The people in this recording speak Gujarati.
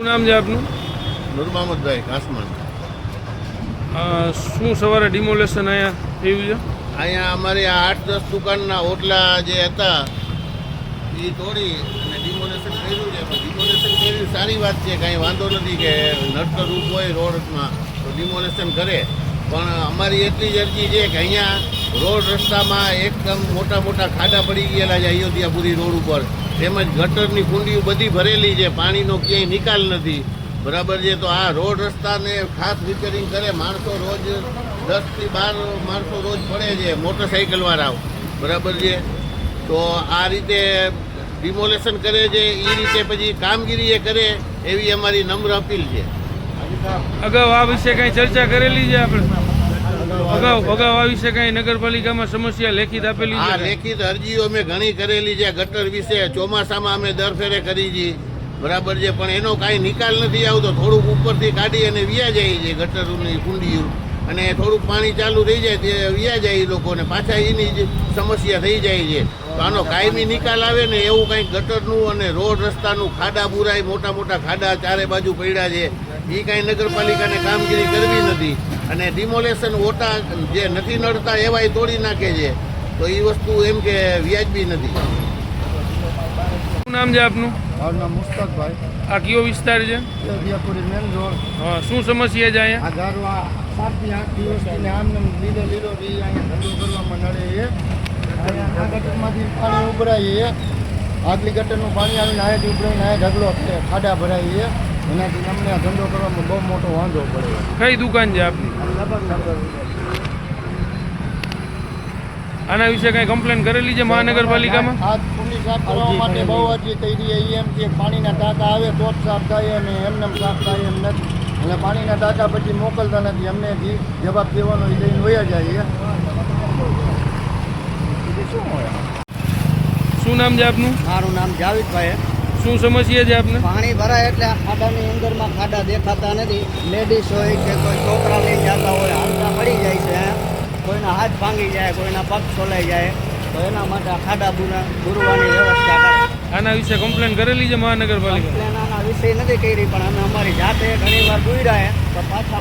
શું નામ છે આપનું? નૂર મહમદભાઈ કાસમાન શું સવારે ડિમોલેશન અહીંયા થયું છે? અહીંયા અમારી આ આઠ દસ દુકાનના ઓટલા જે હતા એ તોડી અને ડિમોલેશન કર્યું છે. ડિમોલેશન કર્યું સારી વાત છે કાંઈ વાંધો નથી કે નડતર રૂપ હોય રોડમાં તો ડિમોલેશન કરે. પણ અમારી એટલી જ અરજી છે કે અહીંયા રોડ રસ્તામાં એકદમ મોટા મોટા ખાડા પડી ગયેલા છે અયોધ્યાપુરી રોડ ઉપર. તેમજ ગટરની કુંડીઓ બધી ભરેલી છે, પાણીનો ક્યાંય નિકાલ નથી. બરાબર છે? તો આ રોડ રસ્તાને ખાસ રિપેરિંગ કરે માણસો રોજ દસથી બાર માણસો રોજ પડે છે મોટરસાઇકલવાળાઓ. બરાબર છે? તો આ રીતે ડિમોલેશન કરે છે એ રીતે પછી કામગીરી એ કરે એવી અમારી નમ્ર અપીલ છે. અગાઉ આ વિશે કાંઈ ચર્ચા કરેલી છે આપણે? અગાઉ અગાઉ આ વિશે કાંઈ નગરપાલિકામાં સમસ્યા લેખિત આપેલી આ છે લેખિત અરજીઓ અમે ઘણી કરેલી છે ગટર વિશે ચોમાસામાં અમે દર ફેરે કરી છે. બરાબર છે પણ એનો કાંઈ નિકાલ નથી આવતો. થોડુંક ઉપરથી કાઢી અને વ્યા જાય છે ગટરની કુંડીઓ. અને થોડુંક પાણી ચાલુ થઈ જાય તે વ્યા જાય એ લોકોને. પાછા એની જ સમસ્યા થઈ જાય છે. તો આનો કાયમી નિકાલ આવે ને એવું કંઈક ગટરનું અને રોડ રસ્તાનું ખાડા બુરાય મોટા મોટા ખાડા ચારે બાજુ પડ્યા છે. એ કાંઈ નગરપાલિકાને કામગીરી કરવી નથી. અને ડિમોલેશન ઓટા જે નથી નડતા એવાય તોડી નાખે છે. તો એ વસ્તુ એમ કે વ્યાજબી નથી. શું નામ છે આપનું? મારું નામ મુસ્તકભાઈ. આ કયો વિસ્તાર છે? મેન રોડ હા, શું સમસ્યા છે અહીંયા? આ ગારો આ સાતથી આઠ દિવસથી ને આમ લીલો લીલો બી અહીંયા ધંધો કરવામાં નડે છે. આ ગટરમાંથી પાણી ઉભરાય છે. આગલી ગટરનું પાણી આવીને અહીંયાથી ઉભરાઈને અહીંયા ઢગલો ખાડા ભરાય છે. એનાથી અમને આ ધંધો કરવામાં બહુ મોટો વાંધો પડે. કઈ દુકાન છે આપની? આના વિશે કઈ કમ્પ્લેન કરેલી છે મહાનગરપાલિકામાં? આ કુંડી સાફ કરવા માટે બહુ અરજી કરી એમ કે પાણીના ટાંકા આવે તો જ સાફ થાય અને એમને એમ સાફ થાય એમ નથી. એટલે પાણીના ટાંકા પછી મોકલતા નથી. અમને જે જવાબ દેવાનો એ લઈને વયા જાય છે. શું હોય શું નામ છે આપનું? મારું નામ જાવેદભાઈ શું સમસ્યા છે આપને? પાણી ભરાય એટલે આ ખાડાની અંદરમાં ખાડા દેખાતા નથી. લેડીઝ હોય કે કોઈ છોકરા લઈ જતા હોય હાલતા પડી જાય છે કોઈના હાથ ભાંગી જાય કોઈના પગ છોલાઈ જાય તો એના માટે આ ખાડા બુરા બુરવાની વ્યવસ્થા કરે. આના વિશે કમ્પ્લેન કરેલી છે મહાનગરપાલિકા આના વિષય નથી કરી પણ અમે અમારી જાતે ઘણી વાર ગુજરાય તો પાછા